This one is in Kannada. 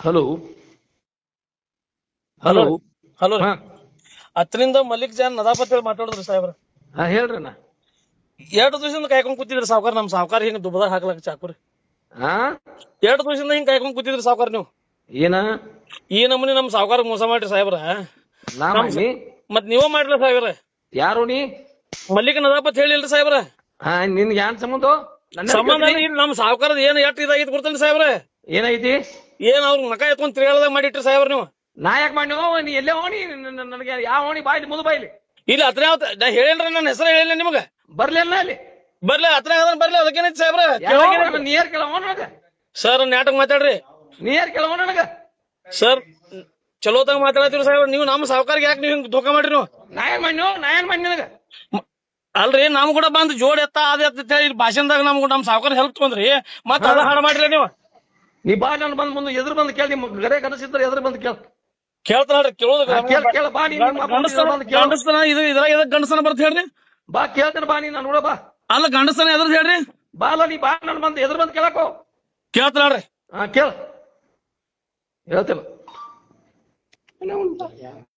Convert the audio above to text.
ಹಲೋ ಹಲೋ ಹಲೋ ಹಾ. ಹತ್ತರಿಂದ ಮಲ್ಲಿಕ್ ಜಾನ್ ನದಾಪತ್ ಹೇಳಿ ಮಾತಾಡಿದ್ರಿ ಸಾಹೇಬ್ರ. ಹಾ ಹೇಳ್ರಣ್ಣ ಎರಡು ದಿವಸದಿಂದ ಕಾಯ್ಕೊಂಡ್ ಕೂತಿದ್ರಿ ಸಾವ್ಕಾರ ನಮ್ ಸಾವ್ಕಾರ ಹಿಂಗ ದುಬದಾಗ ಹಾಕ್ಲಕ್ ಚಾಕುರಿ. ಹಾ? ಎರಡು ದಿವಸದಿಂದ ಹಿಂಗ್ ಕಾಯ್ಕೊಂಡ್ ಕೂತಿದ್ರಿ ಸಾವ್ಕಾರ ನೀವು. ಏನ? ಈ ನಮೂನಿ ನಮ್ ಸಾವ್ಕಾರ ಮೋಸ ಮಾಡ್ರಿ ಸಾಹೇಬ್ರ. ನಾ ಮಾಡಿ ಮತ್ ನೀವ ಮಾಡ್ರಿ ಸಾಹೇಬ್ರ. ಯಾರು ನೀ? ಮಲ್ಲಿಕ್ ನದಾಪತ್ ಹೇಳಿಲ್ರಿ ಸಾಹೇಬ್ರ. ಹಾ ನಿನ್ಗೆ ಏನ್ ಸಂಬಂಧ? ಸಂಬಂಧ ಇಲ್ಲ ನಮ್ ಸಾವ್ಕಾರದ ಏನ್ ಎಷ್ಟ್ ಇದಾಗಿತ್ತು ಗೊತ್ತೇನ್ರಿ ಸಾಹೇಬ್ರ? ಏನೈತಿ ಏನ್ ಅವ್ರ ನಕ ಎತ್ಕೊಂಡ್ ತಿರ್ಗಾಳದಾಗ ಮಾಡಿಟ್ರಿ ಸಾಹೇಬ್ರ ನೀವು? ನಾ ಯಾಕೆ ಮಾಡಿ ನೀ ಎಲ್ಲೇ ಓಣಿ ನನಗೆ ಯಾವ ಹೋಣಿ? ಬಾಯ್ಲಿ ಮುದು ಬಾಯ್ಲಿ. ಇಲ್ಲ ಹತ್ರ ನಾ ಹೇಳೇನ್ರ ನನ್ನ ಹೆಸರು ಹೇಳಿಲ್ಲ ನಿಮಗ. ಬರ್ಲಿಲ್ಲ ಅಲ್ಲಿ. ಬರ್ಲಿ ಹತ್ರ ಬರ್ಲಿ ಅದಕ್ಕೇನೈತಿ ಸಾಹೇಬ್ರ? ನೀರ್ ನನಗ. ಸರ್ ನಾಟಕ ಮಾತಾಡ್ರಿ. ನೀರ್ ಕೇಳೋಣ ನನಗ. ಸರ್ ಚಲೋತಾಗ ಮಾತಾಡತ್ತೀರಿ ಸಾಹೇಬ್ರ ನೀವು ನಮ್ಮ ಸಾವುಕಾರಿಗೆ ಯಾಕೆ ನೀವು ಹಿಂಗ್ ಧೋಕಾ ಮಾಡ್ರಿ ನೀವು? ನಾ ಏನ್ ಮಾಡಿ ನಾ ಏನ್ ಮಾಡಿ ನನಗ? ಅಲ್ರಿ ನಮ್ ಕೂಡ ಬಂದ್ ಜೋಡ್ ಎತ್ತ ಅದ ಎತ್ತ ಅಂತ ಹೇಳಿ ಭಾಷಣದಾಗ ನಮ್ ನಮ್ ಸಾವ್ಕಾರ ಹೆಲ್ಪ್ ತಗೊಂಡ್ರಿ. ಮತ್ತ ಅದ ಹಾಡ ಮಾಡ್ರಿ ನೀವು? ನೀ ಬಾ ನಾನು ಬಂದ್ ಮುಂದೆ ಎದುರು ಬಂದು ಕೇಳಿ ನಿಮ್ ಗರೆ ಕನಸಿದ್ರೆ ಎದುರು ಬಂದು ಕೇಳ. ಕೇಳ್ತಾಳ್ರಿ ಕೇಳೋದು ಕೇಳ ಕೇಳ ಬಾ ನೀ ನಿಮ್ಮ ಅಪ್ಪ ಮುಂದೆ ಬಂದು ಕೇಳು. ಗಂಡಸ್ತನ ಇದು ಇದ್ರಾಗ ಎದಕ್ ಗಂಡಸ್ತನ ಬರ್ತ ಹೇಳ್ರಿ? ಬಾ ಕೇಳ್ತೇನೆ ಬಾ ನೀ ನಾನು ನೋಡ ಬಾ. ಅಲ್ಲ ಗಂಡಸ್ತನ ಎದ್ರದ್ ಹೇಳ್ರಿ? ಬಾ ಅಲ್ಲ ನೀ ಬಾ ನಾನು ಬಂದು ಎದುರು ಬಂದು ಕೇಳಕೋ ಕೇಳ್ತಾಳ್ರಿ ಹಾ ಕೇಳ. ಹೇಳ್ತೇನೆ.